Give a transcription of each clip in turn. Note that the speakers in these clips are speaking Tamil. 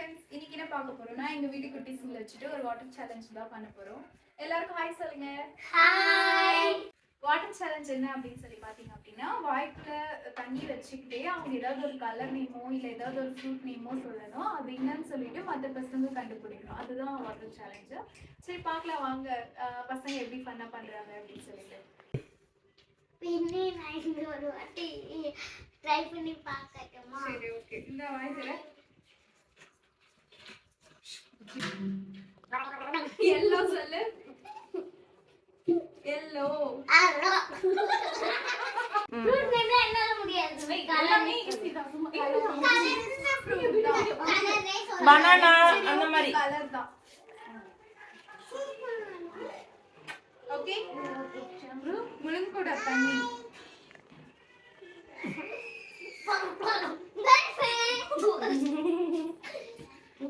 ஃப்ரெண்ட்ஸ் இன்னைக்கு என்ன பார்க்க போறோம்னா எங்க வீட்டு குட்டீஸ்ல வச்சுட்டு ஒரு வாட்டர் சேலஞ்ச் தான் பண்ண போறோம். எல்லாருக்கும் ஹாய் சொல்லுங்க. ஹாய் வாட்டர் சேலஞ்ச் என்ன அப்படின்னு சொல்லி பார்த்தீங்க அப்படின்னா வாய்க்குள்ள தண்ணி வச்சுக்கிட்டே அவங்க ஏதாவது ஒரு கலர் நேமோ இல்லை ஏதாவது ஒரு ஃப்ரூட் நேமோ சொல்லணும். அது என்னன்னு சொல்லிட்டு மற்ற பசங்க கண்டுபிடிக்கணும். அதுதான் வாட்டர் சேலஞ்சு சரி பார்க்கலாம் வாங்க. பசங்க எப்படி ஃபன்னா பண்றாங்க அப்படின்னு சொல்லிட்டு. பின்னே நான் ஒரு வாட்டி ட்ரை பண்ணி பார்க்கட்டுமா? சரி ஓகே இந்த வாய் தர எல்லோ சொல்லு எல்லோ அவ்வளோ ஃப்ரூட் நேம் என்னால முடியாது எல்லாமே easy தான். சும்மா என்ன fruit தான். பனானா அந்த மாதிரி கலர் தான் ஓகே முழுங்கூட தண்ணி அஸ்வின் கிளாப் பண்ணுங்க கேட்சா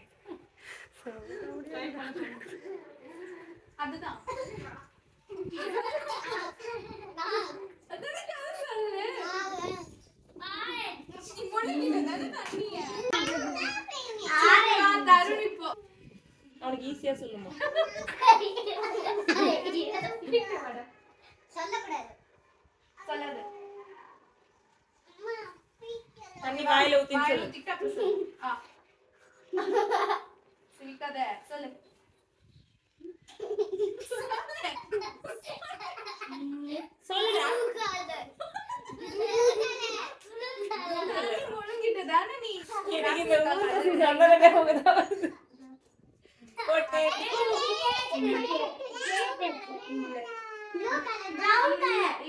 அதுதான். அவனுக்கு ஈஸியா சொல்லுமா சொல்லக்கூடாது சொல்லாத. தண்ணி வாயில வாயில சொல்லு சிரிக்காத. சொல்லு.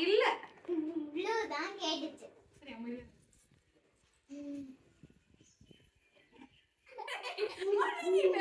இல்ல ப்ளூ தான் கேட்டுச்சு 你别